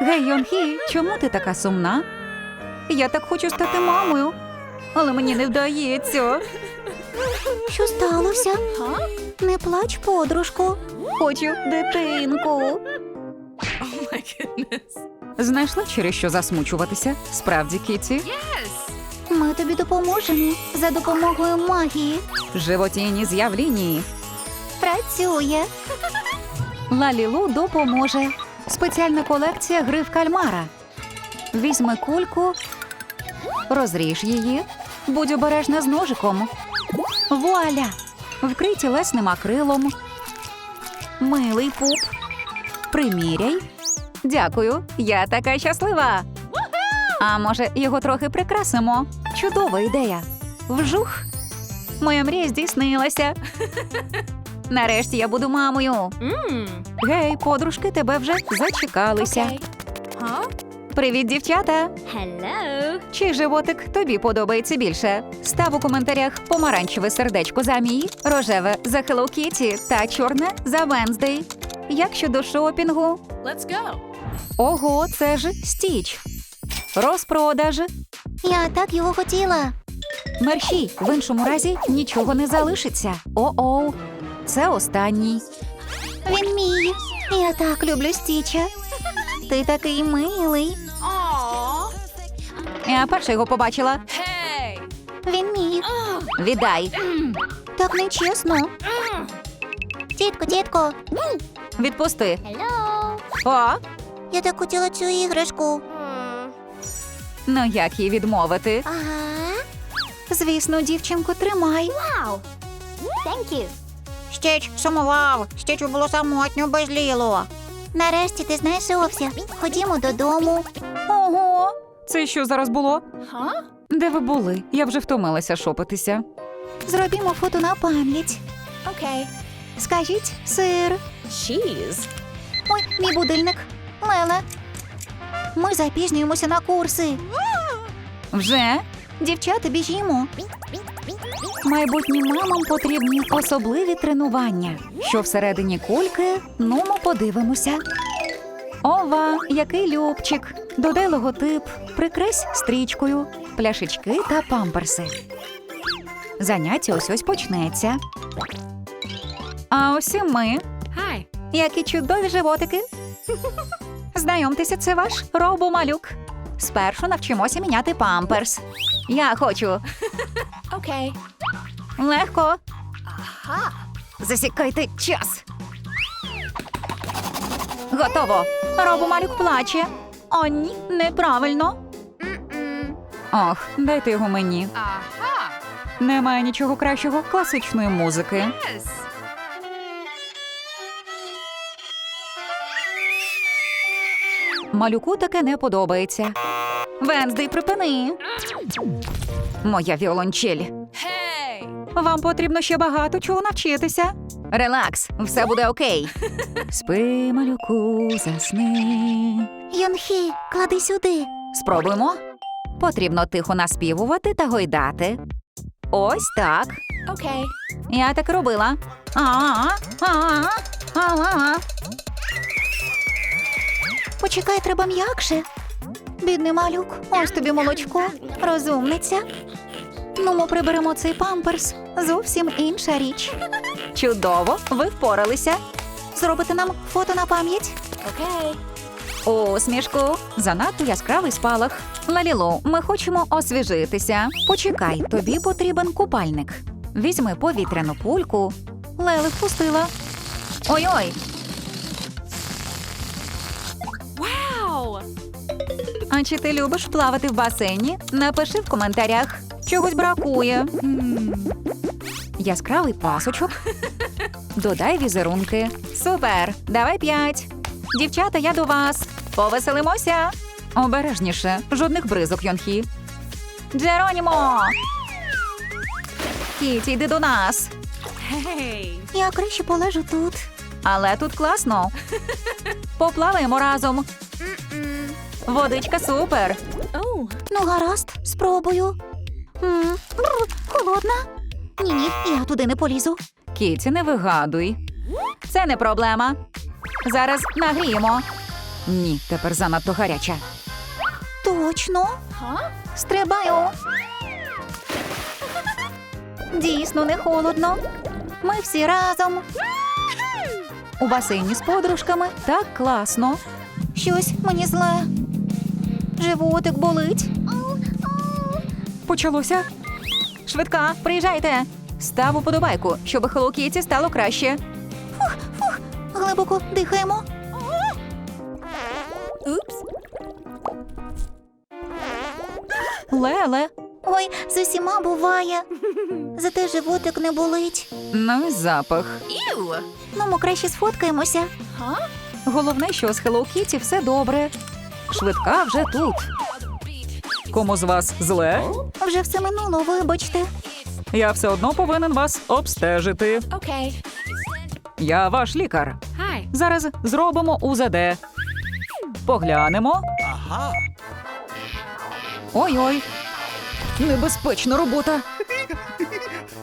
Гей, Йонхі, чому ти така сумна? Я так хочу стати мамою, але мені не вдається. Що сталося? Не плач, подружко. Хочу дитинку. Знайшла через що засмучуватися? Справді, Кіті? Ми тобі допоможемо за допомогою магії. Животійні з'явлінні. Працює. Лалілу допоможе. Спеціальна колекція гри в кальмара. Візьми кульку, розріж її, будь обережна з ножиком. Вуаля! Вкрий тілесним акрилом. Милий пуп. Приміряй. Дякую, я така щаслива. А може, його трохи прикрасимо? Чудова ідея. Вжух. Моя мрія здійснилася. Нарешті я буду мамою. Гей, подружки, тебе вже зачекалися. Привіт, дівчата! Hello. Чий животик тобі подобається більше? Став у коментарях помаранчеве сердечко за мій, рожеве за Hello Kitty та чорне за Wednesday. Як щодо шопінгу? Let's go. Ого, це ж стіч. Розпродаж. Я так його хотіла. Мерші, в іншому разі нічого не залишиться. О-оу, це останній. Він мій. Я так люблю стіча. Ти такий милий. Я перша його побачила. Він мій. Віддай. Так нечесно. Тітко, тітко. Відпусти. О, Я так хотіла цю іграшку. ну як їй відмовити? Ага. Звісно, дівчинку, тримай. Вау. Thank you. Стіч сумував. Стічу було самотньо без ліло. Нарешті ти знайшовся. Ходімо додому. Ого, це що зараз було? Huh? Де ви були? Я вже втомилася шопитися. Зробімо фото на пам'ять. Okay. Скажіть сир. Cheese. Ой, мій будильник. Леле. Ми запізнюємося на курси. Вже Дівчата, біжімо. майбутнім мамам потрібні особливі тренування. Що всередині кульки? Ну, ми подивимося. Ова, який любчик. Додай логотип, прикрись стрічкою, пляшечки та памперси. Заняття ось ось почнеться. А ось і ми. Hi. Які чудові животики. Знайомтеся, це ваш робомалюк. Спершу навчимося міняти памперс. Я хочу. Okay. Легко. Ha. Засікайте час. Готово. Робомалюк плаче. О, ні, неправильно. Ох, дайте його мені. Aha. Немає нічого кращого класичної музики. Yes. Малюку таке не подобається. Венздей, припини. Моя віолончель. Hey. Вам потрібно ще багато чого навчитися. Релакс, все буде окей. Спи, малюку, засни. Йонхі, клади сюди. Спробуємо. Потрібно тихо наспівувати та гойдати. Ось так. Okay. Я так робила. А-а, а-а, а-а. Почекай, треба м'якше. Бідний малюк, ось тобі молочко. Розумниця. Ну, ми приберемо цей памперс. Зовсім інша річ. Чудово, ви впоралися. Зробите нам фото на пам'ять. Okay. Усмішку. Занадто яскравий спалах. Лалілу, ми хочемо освіжитися. Почекай, тобі потрібен купальник. Візьми повітряну пульку. Леле впустила. Ой-ой, а чи ти любиш плавати в басейні? Напиши в коментарях. Чогось бракує. Яскравий пасочок. Додай візерунки. Супер! Давай п'ять. Дівчата, я до вас. Повеселимося. Обережніше, жодних бризок, Йонхі. Джеронімо! Кіті, йди до нас. Hey. Я краще полежу тут. Але тут класно. Поплаваємо разом. Водичка супер. Ну, гаразд, спробую. М, бррр, Холодна. Ні, ні, я туди не полізу. Кіті, не вигадуй. Це не проблема. Зараз нагріємо. Ні, тепер занадто гаряча. Точно. Стрибаю. Дійсно не холодно. Ми всі разом. У басейні з подружками так класно. Щось мені зле. Животик болить. Почалося. Швидка, приїжджайте. Став уподобайку, щоб Hello Kitty стало краще. Глибоко дихаємо. Oops. Леле. Ой, з усіма буває. Зате животик не болить. Ну, і запах. Ну, ми краще сфоткаємося. Головне, що з Hello Kitty все добре. Швидка вже тут. Кому з вас зле? Вже все минуло, вибачте. Я все одно повинен вас обстежити. Okay. Я ваш лікар. Hi. Зараз зробимо УЗД. Поглянемо. Ой-ой. Небезпечна робота.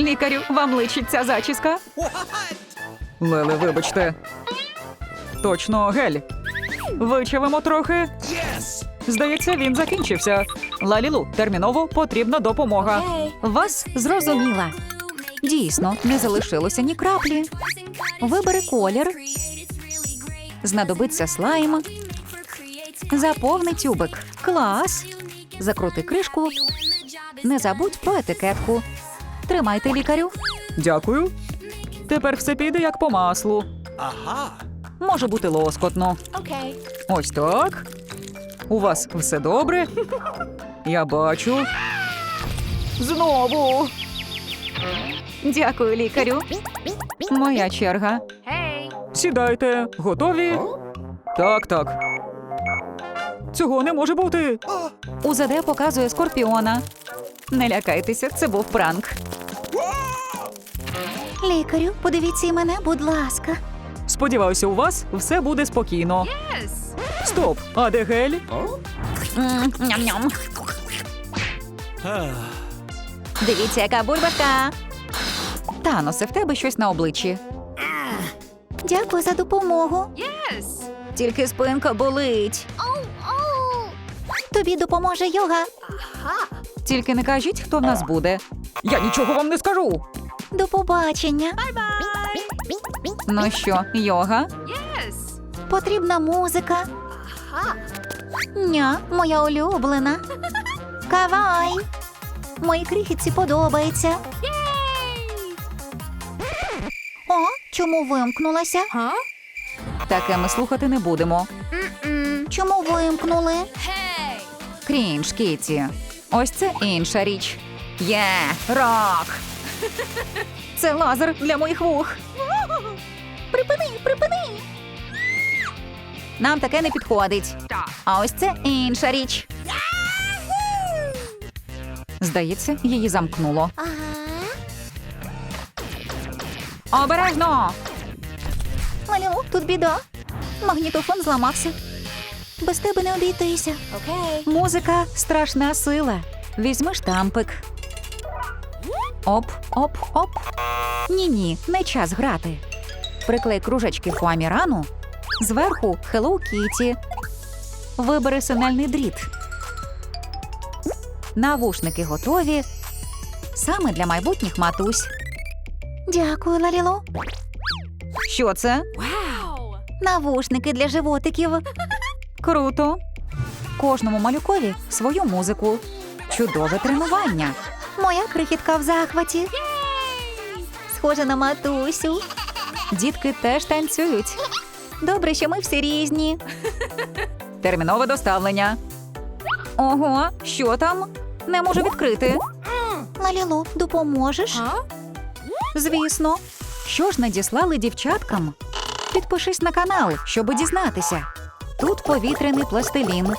Лікарю, вам личить ця зачіска? Леле, вибачте. Точно, гель. Вичавимо трохи. Здається, він закінчився. Лалілу, терміново потрібна допомога. Okay. Вас зрозуміла. Дійсно, не залишилося ні краплі. Вибери колір. Знадобиться слайм. Заповни тюбик. Клас. Закрути кришку. Не забудь про етикетку. Тримайте лікарю. Дякую. Тепер все піде як по маслу. Ага. Може бути лоскотно. Okay. Ось так. У вас все добре? Я бачу. Знову. Дякую, лікарю. Моя черга. Hey. Сідайте, готові? Так, так. Цього не може бути. УЗД показує скорпіона. Не лякайтеся, це був пранк. Лікарю, подивіться і мене, будь ласка. Сподіваюся, у вас все буде спокійно. Yes. Стоп, а де гель? Ням-ням. Дивіться, яка бульбашка. Таносе, в тебе щось на обличчі. Дякую за допомогу. Yes. Тільки спинка болить. Тобі допоможе йога. Тільки не кажіть, хто в нас буде. Я нічого вам не скажу. До побачення. Bye bye. Ну що, йога? Потрібна музика. Ня, моя улюблена. Кавай. Моїй крихітці подобається. О, чому вимкнулася? Таке ми слухати не будемо. Чому вимкнули? Крінж, Кіті. Ось це інша річ. Є, рок. Це лазер для моїх вух. Припини, припини. Нам таке не підходить. А ось це інша річ. Здається, її замкнуло. Ага. Обережно! Малю, тут біда. Магнітофон зламався. Без тебе не обійтися. Okay. Музика страшна сила. Візьми штампик. Оп, оп, оп. Ні, ні, не час грати. Приклей кружечки фуамірану. Зверху Hello Kitty. Вибери сигнальний дріт. Навушники готові. Саме для майбутніх матусь. Дякую, Лалілу. Що це? Wow. Навушники для животиків. Круто. Кожному малюкові свою музику. Чудове тренування. Моя крихітка в захваті. Схожа на матусю. Дітки теж танцюють. Добре, що ми всі різні. Термінове доставлення. Ого, що там? Не можу відкрити. Лалілу, допоможеш? Звісно. Що ж надіслали дівчаткам? Підпишись на канал, щоб дізнатися. Тут повітряний пластилін.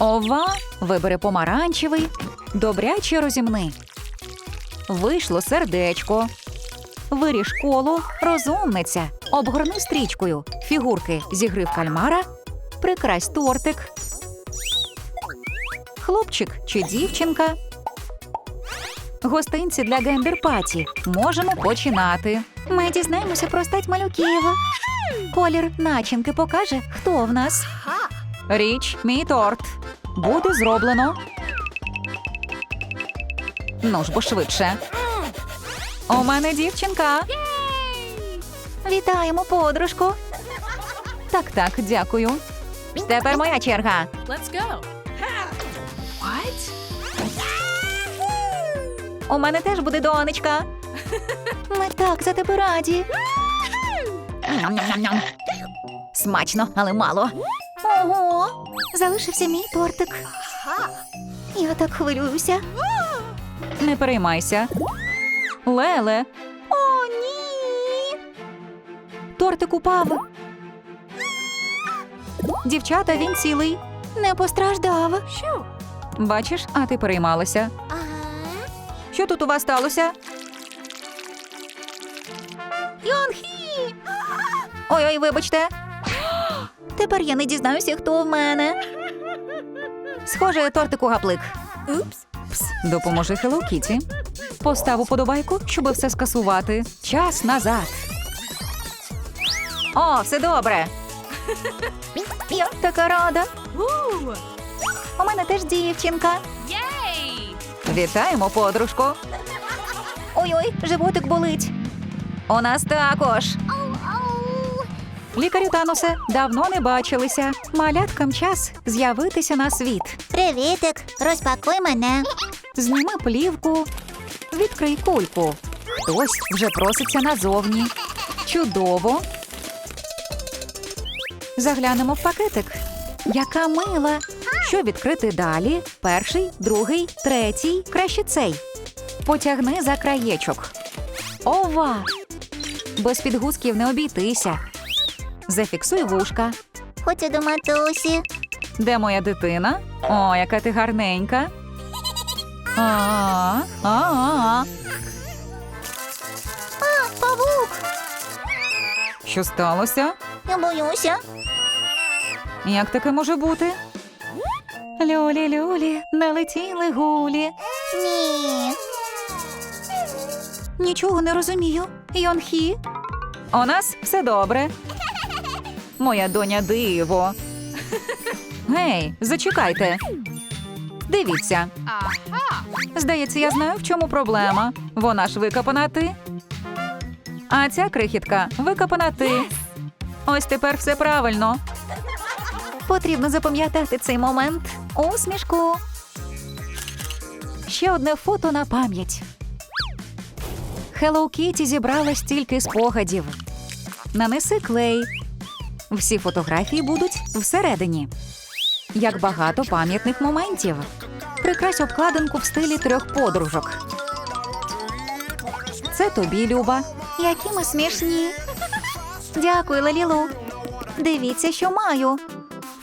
Ова, вибери помаранчевий, добряче розімни. Вийшло сердечко. Виріж коло, розумниця. Обгорни стрічкою. Фігурки зі гри в кальмара. Прикрась тортик. Хлопчик чи дівчинка. Гостинці для гендер-паті. Можемо починати. Ми дізнаємося про стать малюків. Колір начинки покаже, хто в нас. Річ, мій торт. Буде зроблено. Ну ж бо швидше. У мене дівчинка. Вітаємо, подружку. Так, так, дякую. Тепер моя черга. Let's go. What? У мене теж буде донечка. Ми так за тебе раді. Смачно, але мало. Ого, залишився мій тортик. Я так хвилююся. Не переймайся. Леле, О, ні. тортик упав. Дівчата, він цілий. Не постраждав. Shoo. Бачиш, а ти переймалася. Що тут у вас сталося? Йонхі! Ой-ой, вибачте. Тепер я не дізнаюся, хто в мене. Схоже, тортику гаплик. Oops. Допоможи Hello Kitty. Постав уподобайку, щоб все скасувати. Час назад. О, все добре. Я така рада. У мене теж дівчинка. Yay. Вітаємо, подружку. Ой-ой, животик болить. У нас також. Лікарю Танусе, давно не бачилися. Маляткам час з'явитися на світ. Привітик, розпакуй мене. Зніми плівку, відкрий кульку. Хтось вже проситься назовні. Чудово. Заглянемо в пакетик. Яка мила. Що відкрити далі? Перший, другий, третій, краще цей. Потягни за краєчок. Ова! Без підгузків не обійтися. Зафіксуй вушка. Хочу до матусі. Де моя дитина? О, яка ти гарненька. А, а, а. Павук, Що сталося? я боюся. Як таке може бути? Люлі, люлі, налетіли гулі. Ні. Нічого не розумію. Йонхі. У нас все добре. Моя доня диво. Гей, зачекайте. Дивіться. Здається, я знаю, в чому проблема. Вона ж викопана ти. А ця крихітка викопана ти. Ось тепер все правильно. Потрібно запам'ятати цей момент. Усмішку. Ще одне фото на пам'ять. Hello Kitty зібрала стільки спогадів. Нанеси клей. Всі фотографії будуть всередині. Як багато пам'ятних моментів. Прикрась обкладинку в стилі трьох подружок. Це тобі, Люба. Які ми смішні. Дякую, Лалілу. Дивіться, що маю.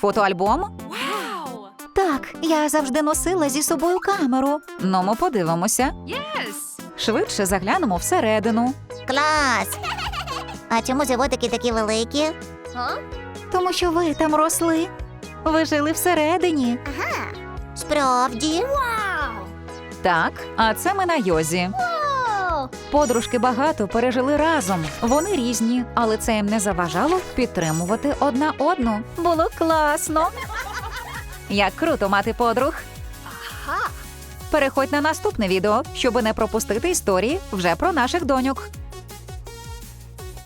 Фотоальбом? Wow. Так, я завжди носила зі собою камеру. Ну, ми подивимося. Yes. Швидше заглянемо всередину. Клас! А чому животики такі великі? Тому що ви там росли. Ви жили всередині. Справді. Wow. Так, а це ми на йозі. Подружки багато пережили разом. Вони різні, але це їм не заважало підтримувати одна одну. Було класно. Як круто мати подруг. Переходь на наступне відео, щоб не пропустити історії вже про наших доньок.